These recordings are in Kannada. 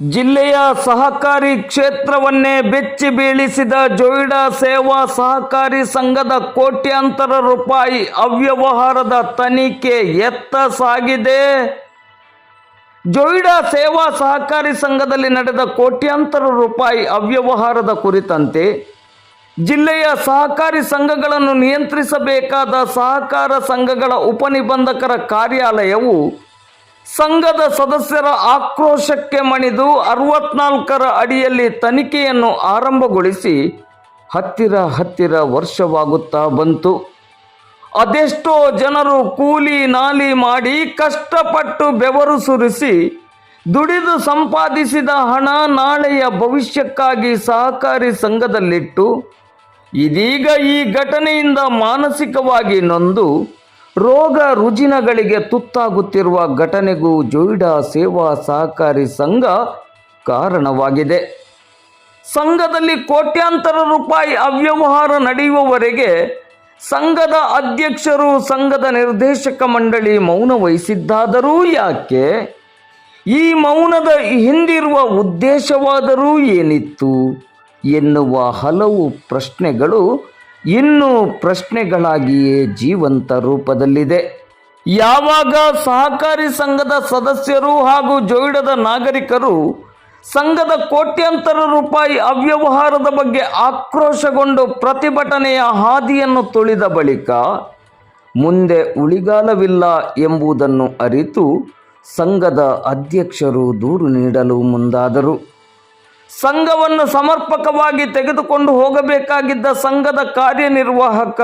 ಜಿಲ್ಲೆಯ ಸಹಕಾರಿ ಕ್ಷೇತ್ರವನ್ನೇ ಬೆಚ್ಚಿ ಬೀಳಿಸಿದ ಜೋಯಿಡಾ ಸೇವಾ ಸಹಕಾರಿ ಸಂಘದ ಕೋಟ್ಯಾಂತರ ರೂಪಾಯಿ ಅವ್ಯವಹಾರದ ತನಿಖೆ ಎತ್ತ ಸಾಗಿದೆ. ಜೋಯಿಡಾ ಸೇವಾ ಸಹಕಾರಿ ಸಂಘದಲ್ಲಿ ನಡೆದ ಕೋಟ್ಯಾಂತರ ರೂಪಾಯಿ ಅವ್ಯವಹಾರದ ಕುರಿತಂತೆ ಜಿಲ್ಲೆಯ ಸಹಕಾರಿ ಸಂಘಗಳನ್ನು ನಿಯಂತ್ರಿಸಬೇಕಾದ ಸಹಕಾರ ಸಂಘಗಳ ಉಪನಿಬಂಧಕರ ಕಾರ್ಯಾಲಯವು ಸಂಘದ ಸದಸ್ಯರ ಆಕ್ರೋಶಕ್ಕೆ ಮಣಿದು ಅರವತ್ನಾಲ್ಕರ ಅಡಿಯಲ್ಲಿ ತನಿಖೆಯನ್ನು ಆರಂಭಗೊಳಿಸಿ ಹತ್ತಿರ ಹತ್ತಿರ ವರ್ಷವಾಗುತ್ತಾ ಬಂತು. ಅದೆಷ್ಟೋ ಜನರು ಕೂಲಿ ನಾಲಿ ಮಾಡಿ ಕಷ್ಟಪಟ್ಟು ಬೆವರು ಸುರಿಸಿ ದುಡಿದು ಸಂಪಾದಿಸಿದ ಹಣ ನಾಳೆಯ ಭವಿಷ್ಯಕ್ಕಾಗಿ ಸಹಕಾರಿ ಸಂಘದಲ್ಲಿಟ್ಟು ಇದೀಗ ಈ ಘಟನೆಯಿಂದ ಮಾನಸಿಕವಾಗಿ ನೊಂದು. ರೋಗ ರುಜಿನಗಳಿಗೆ ತುತ್ತಾಗುತ್ತಿರುವ ಘಟನೆಗೂ ಜೋಯಿಡಾ ಸೇವಾ ಸಹಕಾರಿ ಸಂಘ ಕಾರಣವಾಗಿದೆ. ಸಂಘದಲ್ಲಿ ಕೋಟ್ಯಾಂತರ ರೂಪಾಯಿ ಅವ್ಯವಹಾರ ನಡೆಯುವವರೆಗೆ ಸಂಘದ ಅಧ್ಯಕ್ಷರು, ಸಂಘದ ನಿರ್ದೇಶಕ ಮಂಡಳಿ ಮೌನ ವಹಿಸಿದ್ದಾದರೂ ಯಾಕೆ? ಈ ಮೌನದ ಹಿಂದಿರುವ ಉದ್ದೇಶವಾದರೂ ಏನಿತ್ತು ಎನ್ನುವ ಹಲವು ಪ್ರಶ್ನೆಗಳು ಇನ್ನೂ ಪ್ರಶ್ನೆಗಳಾಗಿಯೇ ಜೀವಂತ ರೂಪದಲ್ಲಿದೆ. ಯಾವಾಗ ಸಹಕಾರಿ ಸಂಘದ ಸದಸ್ಯರು ಹಾಗೂ ಜೋಯಿಡದ ನಾಗರಿಕರು ಸಂಘದ ಕೋಟ್ಯಂತರ ರೂಪಾಯಿ ಅವ್ಯವಹಾರದ ಬಗ್ಗೆ ಆಕ್ರೋಶಗೊಂಡು ಪ್ರತಿಭಟನೆಯ ಹಾದಿಯನ್ನು ತುಳಿದ ಬಳಿಕ ಮುಂದೆ ಉಳಿಗಾಲವಿಲ್ಲ ಎಂಬುದನ್ನು ಅರಿತು ಸಂಘದ ಅಧ್ಯಕ್ಷರು ದೂರು ನೀಡಲು ಮುಂದಾದರು. ಸಂಘವನ್ನು ಸಮರ್ಪಕವಾಗಿ ತೆಗೆದುಕೊಂಡು ಹೋಗಬೇಕಾಗಿದ್ದ ಸಂಘದ ಕಾರ್ಯನಿರ್ವಾಹಕ,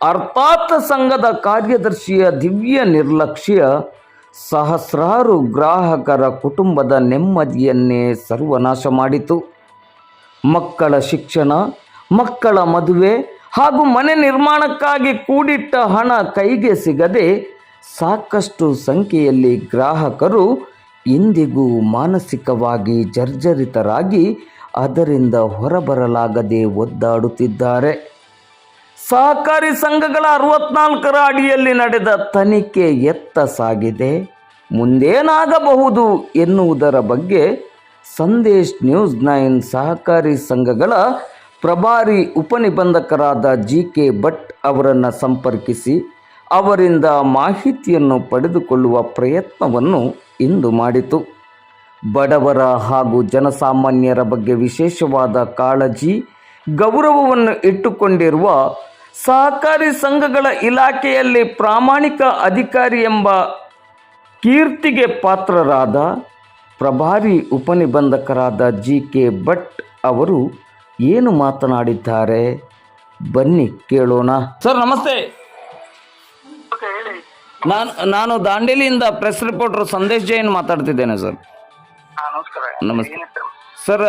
ಅರ್ಥಾತ್ ಸಂಘದ ಕಾರ್ಯದರ್ಶಿಯ ದಿವ್ಯ ನಿರ್ಲಕ್ಷ್ಯ, ಸಹಸ್ರಾರು ಗ್ರಾಹಕರ ಕುಟುಂಬದ ನೆಮ್ಮದಿಯನ್ನೇ ಸರ್ವನಾಶ ಮಾಡಿತು. ಮಕ್ಕಳ ಶಿಕ್ಷಣ, ಮಕ್ಕಳ ಮದುವೆ ಹಾಗೂ ಮನೆ ನಿರ್ಮಾಣಕ್ಕಾಗಿ ಕೂಡಿಟ್ಟ ಹಣ ಕೈಗೆ ಸಿಗದೆ ಸಾಕಷ್ಟು ಸಂಖ್ಯೆಯಲ್ಲಿ ಗ್ರಾಹಕರು ಇಂದಿಗೂ ಮಾನಸಿಕವಾಗಿ ಜರ್ಜರಿತರಾಗಿ ಅದರಿಂದ ಹೊರಬರಲಾಗದೆ ಒದ್ದಾಡುತ್ತಿದ್ದಾರೆ. ಸಹಕಾರಿ ಸಂಘಗಳ ಅರವತ್ನಾಲ್ಕರ ಅಡಿಯಲ್ಲಿ ನಡೆದ ತನಿಖೆ ಎತ್ತ ಸಾಗಿದೆ. ಮುಂದೇನಾಗಬಹುದು ಎನ್ನುವುದರ ಬಗ್ಗೆ ಸಂದೇಶ್ ನ್ಯೂಸ್ ನೈನ್ ಸಹಕಾರಿ ಸಂಘಗಳ ಪ್ರಭಾರಿ ಉಪನಿಬಂಧಕರಾದ ಜಿ ಕೆ ಭಟ್ ಅವರನ್ನು ಸಂಪರ್ಕಿಸಿ ಅವರಿಂದ ಮಾಹಿತಿಯನ್ನು ಪಡೆದುಕೊಳ್ಳುವ ಪ್ರಯತ್ನವನ್ನು ಇಂದು ಮಾಡಿತು. ಬಡವರ ಹಾಗೂ ಜನಸಾಮಾನ್ಯರ ಬಗ್ಗೆ ವಿಶೇಷವಾದ ಕಾಳಜಿ, ಗೌರವವನ್ನು ಇಟ್ಟುಕೊಂಡಿರುವ ಸಹಕಾರಿ ಸಂಘಗಳ ಇಲಾಖೆಯಲ್ಲಿ ಪ್ರಾಮಾಣಿಕ ಅಧಿಕಾರಿ ಎಂಬ ಕೀರ್ತಿಗೆ ಪಾತ್ರರಾದ ಪ್ರಭಾರಿ ಉಪನಿಬಂಧಕರಾದ ಜಿ ಕೆ ಭಟ್ ಅವರು ಏನು ಮಾತನಾಡಿದ್ದಾರೆ? ಬನ್ನಿ ಕೇಳೋಣ. ಸರ್, ನಮಸ್ತೆ. ನಾನು ನಾನು ದಾಂಡೇಲಿಯಿಂದ ಪ್ರೆಸ್ ರಿಪೋರ್ಟರ್ ಸಂದೇಶ್ ಜೈನ್ ಮಾತಾಡ್ತಿದ್ದೇನೆ ಸರ್ ನಮಸ್ತೆ. ಸರ್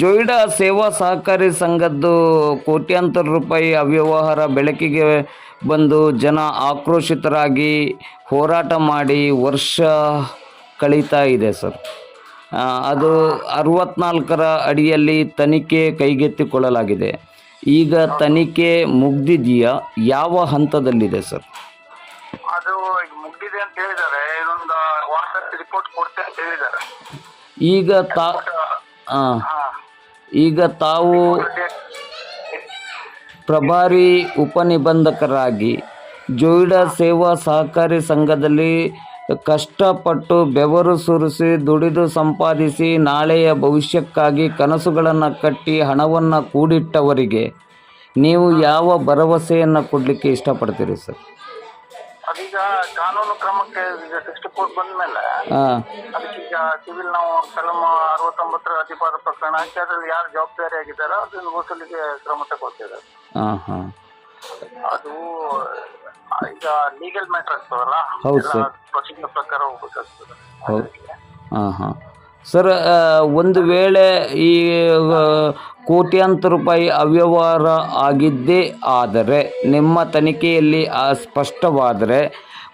ಜೋಯಿಡಾ ಸೇವಾ ಸಹಕಾರಿ ಸಂಘದ್ದು ಕೋಟ್ಯಾಂತರ ರೂಪಾಯಿ ಅವ್ಯವಹಾರ ಬೆಳಕಿಗೆ ಬಂದು ಜನ ಆಕ್ರೋಶಿತರಾಗಿ ಹೋರಾಟ ಮಾಡಿ ವರ್ಷ ಕಳೀತಾ ಇದೆ ಸರ್ ಅದು ಅರವತ್ನಾಲ್ಕರ ಅಡಿಯಲ್ಲಿ ತನಿಖೆ ಕೈಗೆತ್ತಿಕೊಳ್ಳಲಾಗಿದೆ. ಈಗ ತನಿಖೆ ಮುಗ್ದಿದೆಯಾ? ಯಾವ ಹಂತದಲ್ಲಿದೆ ಸರ್ ಹೇಳಿದ್ದಾರೆ ವಾಟ್ಸಪ್ ರಿಪೋರ್ಟ್ ಕೊಡ್ತೆ ಅಂತ ಹೇಳಿದ್ದಾರೆ. ಈಗ ತಾ ಹಾ. ಈಗ ತಾವು ಪ್ರಭಾರಿ ಉಪನಿಬಂಧಕರಾಗಿ ಜೋಯಿಡಾ ಸೇವಾ ಸಹಕಾರಿ ಸಂಘದಲ್ಲಿ ಕಷ್ಟಪಟ್ಟು ಬೆವರು ಸುರಿಸಿ ದುಡಿದು ಸಂಪಾದಿಸಿ ನಾಳೆಯ ಭವಿಷ್ಯಕ್ಕಾಗಿ ಕನಸುಗಳನ್ನು ಕಟ್ಟಿ ಹಣವನ್ನು ಕೂಡಿಟ್ಟವರಿಗೆ ನೀವು ಯಾವ ಭರವಸೆಯನ್ನು ಕೊಡಲಿಕ್ಕೆ ಇಷ್ಟಪಡ್ತೀರಿ ಸರ್? ಅದೀಗ ಕಾನೂನು ಕ್ರಮಕ್ಕೆ ಈಗ ಸಿಕ್ಸ್ಟಿ ಫೋರ್ ಬಂದ್ಮೇಲೆ ಅದಕ್ಕೀಗ ಸಿವಿಲ್ ನಾವು ಕಲಂ ಅರವತ್ತೊಂಬತ್ತರ ಅತಿಪಾದ ಪ್ರಕರಣ ಹಾಕಿ ಅದ್ರಲ್ಲಿ ಯಾರು ಜವಾಬ್ದಾರಿ ಆಗಿದ್ದಾರೋ ಅದನ್ನು ವಸೂಲಿಗೆ ಕ್ರಮ ತಗೊಳ್ತಿದ್ದಾರೆ. ಅದು ಈಗ ಲೀಗಲ್ ಮ್ಯಾಟರ್ ಆಗ್ತದಲ್ಲ. ಪ್ರೊಸೀಜರ್ ಪ್ರಕಾರ ಹೋಗ್ಬೇಕಾಗ್ತದೆ. ಹೌದು. ಹಾ ಹಾಂ. ಸರ್ ಒಂದು ವೇಳೆ ಈ ಕೋಟ್ಯಾಂತರ ರೂಪಾಯಿ ಅವ್ಯವಹಾರ ಆಗಿದ್ದೇ ಆದರೆ, ನಿಮ್ಮ ತನಿಖೆಯಲ್ಲಿ ಸ್ಪಷ್ಟವಾದರೆ,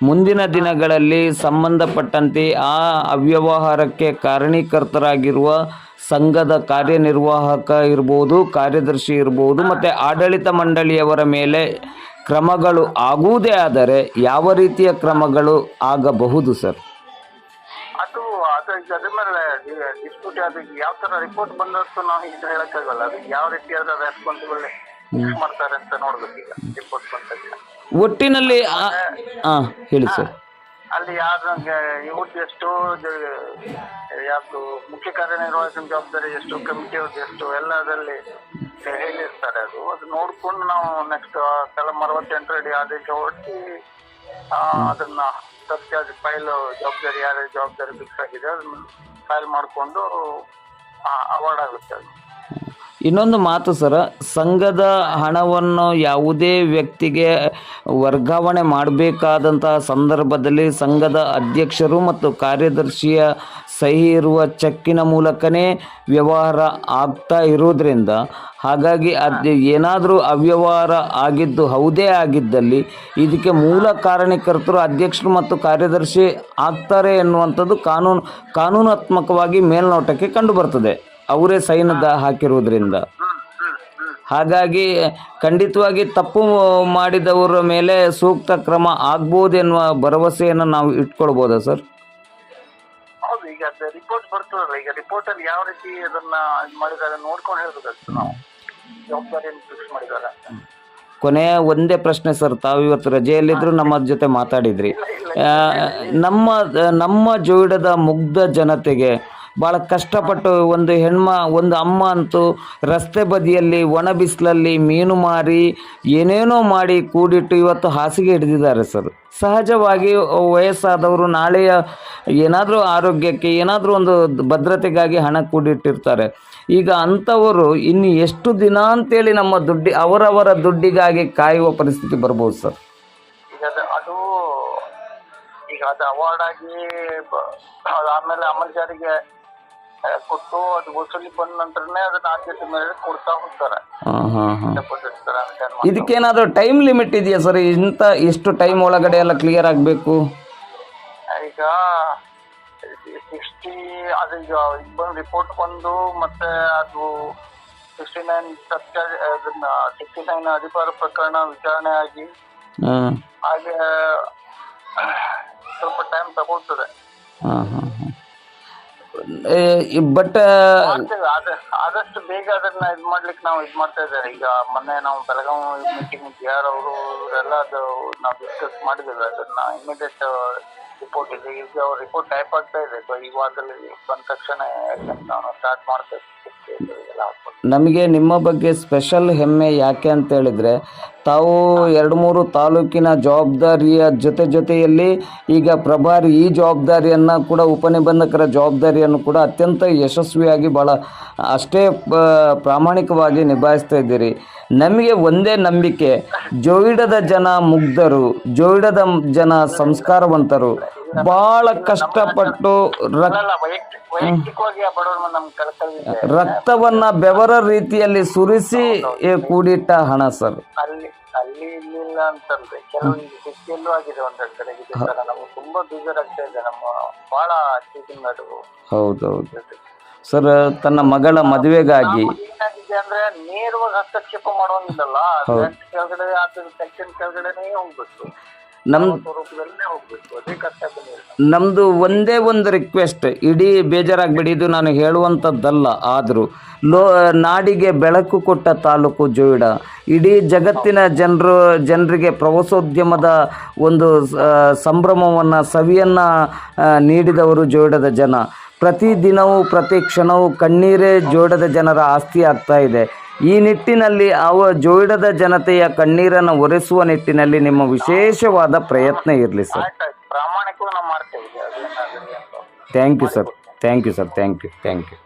ಮುಂದಿನ ದಿನಗಳಲ್ಲಿ ಸಂಬಂಧಪಟ್ಟಂತೆ ಆ ಅವ್ಯವಹಾರಕ್ಕೆ ಕಾರಣೀಕರ್ತರಾಗಿರುವ ಸಂಘದ ಕಾರ್ಯನಿರ್ವಾಹಕ ಇರ್ಬೋದು, ಕಾರ್ಯದರ್ಶಿ ಇರ್ಬೋದು, ಮತ್ತು ಆಡಳಿತ ಮಂಡಳಿಯವರ ಮೇಲೆ ಕ್ರಮಗಳು ಆಗುವುದೇ ಆದರೆ ಯಾವ ರೀತಿಯ ಕ್ರಮಗಳು ಆಗಬಹುದು ಸರ್? ಈಗ ಅದ್ರ ಮೇಲೆ ಡಿಸ್ಪ್ಯೂಟ್ ಅದು ಯಾವ ತರ ರಿಪೋರ್ಟ್ ಬಂದಷ್ಟು ನಾವು ಇದ್ರ ಹೇಳಕ್ಕಾಗಲ್ಲ. ಅದು ಯಾವ ರೀತಿಯಾದ ರೆಸ್ಪಾನ್ಸಿಬಲ್ ಮಾಡ್ತಾರೆ ಅಂತ ನೋಡ್ಬೇಕು ಈಗ ರಿಪೋರ್ಟ್ ಬಂದ ಒಟ್ಟಿನಲ್ಲಿ ಹೇಳಿ ಸರ್. ಅಲ್ಲಿ ಯಾರು ಇವತ್ತು ಎಷ್ಟು ಯಾವ್ದು ಮುಖ್ಯ ಕಾರ್ಯನಿರ್ವಹಿಸಿದ ಜವಾಬ್ದಾರಿ ಎಷ್ಟು ಕಮಿಟಿ ಅವ್ರದ್ದು ಎಷ್ಟು ಎಲ್ಲ ಅದರಲ್ಲಿ ಹೇಳಿರ್ತಾರೆ ಅದು. ಅದು ನೋಡ್ಕೊಂಡು ನಾವು ನೆಕ್ಸ್ಟ್ ಕಲಂ ಅರವತ್ತೆಂಟು ಅಡಿ ಆದೇಶ ಹೊರಡಿಸಿ ಅದನ್ನ ಸತ್ಯ ಫೈಲ್ ಜವಾಬ್ದಾರಿ ಯಾರ ಜವಾಬ್ದಾರಿ ಫಿಕ್ಸ್ ಆಗಿದೆ, ಅದನ್ನ ಫೈಲ್ ಮಾಡಿಕೊಂಡು ಅವಾರ್ಡ್ ಆಗುತ್ತೆ ಇನ್ನೊಂದು ಮಾತು ಸರ್, ಸಂಘದ ಹಣವನ್ನು ಯಾವುದೇ ವ್ಯಕ್ತಿಗೆ ವರ್ಗಾವಣೆ ಮಾಡಬೇಕಾದಂತಹ ಸಂದರ್ಭದಲ್ಲಿ ಸಂಘದ ಅಧ್ಯಕ್ಷರು ಮತ್ತು ಕಾರ್ಯದರ್ಶಿಯ ಸಹಿ ಇರುವ ಚೆಕ್ಕಿನ ಮೂಲಕನೇ ವ್ಯವಹಾರ ಆಗ್ತಾ ಇರೋದ್ರಿಂದ ಹಾಗಾಗಿ ಅದು ಏನಾದರೂ ಅವ್ಯವಹಾರ ಆಗಿದ್ದು ಹೌದೇ ಆಗಿದ್ದಲ್ಲಿ ಇದಕ್ಕೆ ಮೂಲ ಕಾರಣಕರ್ತರು ಅಧ್ಯಕ್ಷರು ಮತ್ತು ಕಾರ್ಯದರ್ಶಿ ಆಗ್ತಾರೆ ಎನ್ನುವಂಥದ್ದು ಕಾನೂನು ಕಾನೂನಾತ್ಮಕವಾಗಿ ಮೇಲ್ನೋಟಕ್ಕೆ ಕಂಡುಬರ್ತದೆ. ಅವರೇ ಸೈನ್ ಹಾಕಿರುವುದರಿಂದ. ಹಾಗಾಗಿ ಖಂಡಿತವಾಗಿ ತಪ್ಪು ಮಾಡಿದವರ ಮೇಲೆ ಸೂಕ್ತ ಕ್ರಮ ಆಗ್ಬೋದೆನ್ನುವ ಭರವಸೆಯನ್ನು ನಾವು ಇಟ್ಕೊಳ್ಬೋದಾ ಸರ್? ಅದು ರಿಪೋರ್ಟ್ ಬರ್ತದಲ್ಲ ಈಗ ರಿಪೋರ್ಟ್ ಅಲ್ಲಿ ಯಾವ ರೀತಿ ಅದನ್ನ ಇದ್ ಮಾಡಿದ್ದಾರೆ ನೋಡ್ಕೊಂಡು ಹೇಳ್ಬೇಕಾಗ್ತದೆ ನಾವು. ಜವಾಬ್ದಾರಿಯನ್ನು ಫಿಕ್ಸ್ ಮಾಡಿದ್ದಾರೆ ಕೊನೆಯ ಒಂದೇ ಪ್ರಶ್ನೆ ಸರ್ ತಾವು ಇವತ್ತು ರಜೆಯಲ್ಲಿದ್ದರೂ ನಮ್ಮ ಜೊತೆ ಮಾತಾಡಿದ್ರಿ. ನಮ್ಮ ನಮ್ಮ ಜೋಯಿಡದ ಮುಗ್ಧ ಜನತೆಗೆ ಭಾಳ ಕಷ್ಟಪಟ್ಟು ಒಂದು ಹೆಣ್ಮ, ಒಂದು ಅಮ್ಮ ಅಂತೂ ರಸ್ತೆ ಬದಿಯಲ್ಲಿ, ಒಣ ಬಿಸಿಲಲ್ಲಿ ಮೀನು ಮಾರಿ, ಏನೇನೋ ಮಾಡಿ ಕೂಡಿಟ್ಟು ಇವತ್ತು ಹಾಸಿಗೆ ಹಿಡಿದಿದ್ದಾರೆ ಸರ್. ಸಹಜವಾಗಿ ವಯಸ್ಸಾದವರು ನಾಳೆಯ ಏನಾದರೂ ಆರೋಗ್ಯಕ್ಕೆ, ಏನಾದರೂ ಒಂದು ಭದ್ರತೆಗಾಗಿ ಹಣ ಕೂಡಿಟ್ಟಿರ್ತಾರೆ. ಈಗ ಅಂಥವರು ಇನ್ನು ಎಷ್ಟು ದಿನ ಅಂತೇಳಿ ನಮ್ಮ ದುಡ್ಡಿ, ಅವರವರ ದುಡ್ಡಿಗಾಗಿ ಕಾಯುವ ಪರಿಸ್ಥಿತಿ ಬರ್ಬೋದು ಸರ್. ಅದು ಈಗ ಅದು ಅವಾರ್ಡ್ ಆಗಿ ಆಮೇಲೆ ಅಮಲ್ ಜಾರಿಗೆ ಕೊಟ್ಟು ಅದು ವಸೂಲಿ ಬಂದ ನಂತರನೇ ಅದನ್ನ ಆದ್ಯತೆ ಮೇಲೆ ಕೊಡ್ತಾ ಹೋಗ್ತಾರೆ. ಇದಕ್ಕೇನಾದ್ರೂ ಡೆಪಾಸಿಟ್ ತರ ಟೈಮ್ ಲಿಮಿಟ್ ಇದೆಯಾ ಸರ್? ಇಂತ ಎಷ್ಟು ಟೈಮ್ ಒಳಗಡೆ ಎಲ್ಲ ಕ್ಲಿಯರ್ ಆಗಬೇಕು. ಈಗ ಸಿಕ್ಸ್ಟಿ ಅದು ಈಗ ಬಂದು ರಿಪೋರ್ಟ್ ಬಂದು ಮತ್ತೆ ಅದು ಸಿಕ್ಸ್ಟಿ ನೈನ್ ಸತ್ಯ ಅದನ್ನ ಸಿಕ್ಸ್ಟಿ ನೈನ್ ಅಧಿಕಾರ ಪ್ರಕರಣ ವಿಚಾರಣೆ ಆಗಿ ಹಾಗೆ ಸ್ವಲ್ಪ ಟೈಮ್ ತಗೊಳ್ತದೆ. ಹಾಂ ಹಾಂ. ಬಟ್ ಆದಷ್ಟು ಬೇಗ ಅದನ್ನ ಇದ್ ಮಾಡ್ಲಿಕ್ಕೆ ನಾವು ಇದ್ ಮಾಡ್ತಾ ಇದ್ದಾರೆ. ಈಗ ಮೊನ್ನೆ ನಾವು ಬೆಳಗಾವಿ ಮೀಟಿಂಗ್ ಯಾರು ಅವರು ಇವರೆಲ್ಲ ಅದು, ನಾವು ಡಿಸ್ಕಸ್ ಮಾಡಿದ್ದೇವೆ ಅದನ್ನ. ಇಮಿಡಿಯೇಟ್ ರಿಪೋರ್ಟ್ ಇದೆ. ಈಗ ರಿಪೋರ್ಟ್ ಟೈಪ್ ಆಗ್ತಾ ಇದೆ. ಸೊ ಈ ವಾರದಲ್ಲಿ ಬಂದ ತಕ್ಷಣ ನಾವು ಸ್ಟಾರ್ಟ್ ಹಾಕ್ಬೋದು ನಮಗೆ ನಿಮ್ಮ ಬಗ್ಗೆ ಸ್ಪೆಷಲ್ ಹೆಮ್ಮೆ ಯಾಕೆ ಅಂತ ಹೇಳಿದರೆ, ತಾವು ಎರಡು ಮೂರು ತಾಲೂಕಿನ ಜವಾಬ್ದಾರಿಯ ಜೊತೆ ಜೊತೆಯಲ್ಲಿ ಈಗ ಪ್ರಭಾರಿ ಈ ಜವಾಬ್ದಾರಿಯನ್ನು ಕೂಡ ಉಪನಿಬಂಧಕರ ಜವಾಬ್ದಾರಿಯನ್ನು ಕೂಡ ಅತ್ಯಂತ ಯಶಸ್ವಿಯಾಗಿ ಭಾಳ ಅಷ್ಟೇ ಪ್ರಾಮಾಣಿಕವಾಗಿ ನಿಭಾಯಿಸ್ತಾ ಇದ್ದೀರಿ. ನಮಗೆ ಒಂದೇ ನಂಬಿಕೆ, ಜೋಯಿಡದ ಜನ ಮುಗ್ಧರು, ಜೋಯಿಡದ ಜನ ಸಂಸ್ಕಾರವಂತರು ಭಾಳ ಕಷ್ಟಪಟ್ಟು ರಕ್ತವನ್ನ ಬೆವರ ರೀತಿಯಲ್ಲಿ ಸುರಿಸಿ ಕೂಡಿಟ್ಟ ಹಣ ಸರ್ ಅಲ್ಲಿ ಅಲ್ಲಿ ಇಲ್ಲಿ ಇಲ್ಲ ಅಂತಂದ್ರೆ ಕೆಲವೊಂದು ಸಿಟಿಯಲ್ಲೂ ಆಗಿದೆ ಒಂದೆರಡು ಕಡೆ. ನಮ್ಗೆ ತುಂಬಾ ಬೇಜಾರಾಗ್ತಾ ಇದೆ. ನಮ್ಮ ಬಹಳ ಹೌದೌದು. ಸರ್ ತನ್ನ ಮಗಳ ಮದುವೆಗಾಗಿ ಏನಾಗಿದೆ ಅಂದ್ರೆ ನೇರವಾಗಿ ಹಸ್ತಕ್ಷೇಪ ಮಾಡುವಂಗಿಲ್ಲಲ್ಲ. ಕೆಳಗಡೆ ಆತದ ಸೆಕ್ಷನ್ ಕೆಳಗಡೆನೇ ಹೋಗ್ಬೇಕು ನಮ್ ನಮ್ಮದು ಒಂದೇ ಒಂದು ರಿಕ್ವೆಸ್ಟ್ ಇಡೀ ಬೇಜಾರಾಗ್ಬೇಡಿ ಇದು ನಾನು ಹೇಳುವಂಥದ್ದಲ್ಲ. ಆದರೂ ಲೋ ನಾಡಿಗೆ ಬೆಳಕು ಕೊಟ್ಟ ತಾಲೂಕು ಜೋಯಿಡ ಇಡೀ ಜಗತ್ತಿನ ಜನರು ಜನರಿಗೆ ಪ್ರವಾಸೋದ್ಯಮದ ಒಂದು ಸಂಭ್ರಮವನ್ನು ಸವಿಯನ್ನು ನೀಡಿದವರು ಜೋಯಿಡದ ಜನ. ಪ್ರತಿದಿನವೂ ಪ್ರತಿ ಕ್ಷಣವೂ ಕಣ್ಣೀರೇ ಜೋಡದ ಜನರ ಆಸ್ತಿ ಆಗ್ತಾ ಇದೆ. ಈ ನಿಟ್ಟಿನಲ್ಲಿ ಅವ ಜೋಯಿಡದ ಜನತೆಯ ಕಣ್ಣೀರನ್ನು ಒರೆಸುವ ನಿಟ್ಟಿನಲ್ಲಿ ನಿಮ್ಮ ವಿಶೇಷವಾದ ಪ್ರಯತ್ನ ಇರಲಿ sir thank you sir thank you sir thank you thank you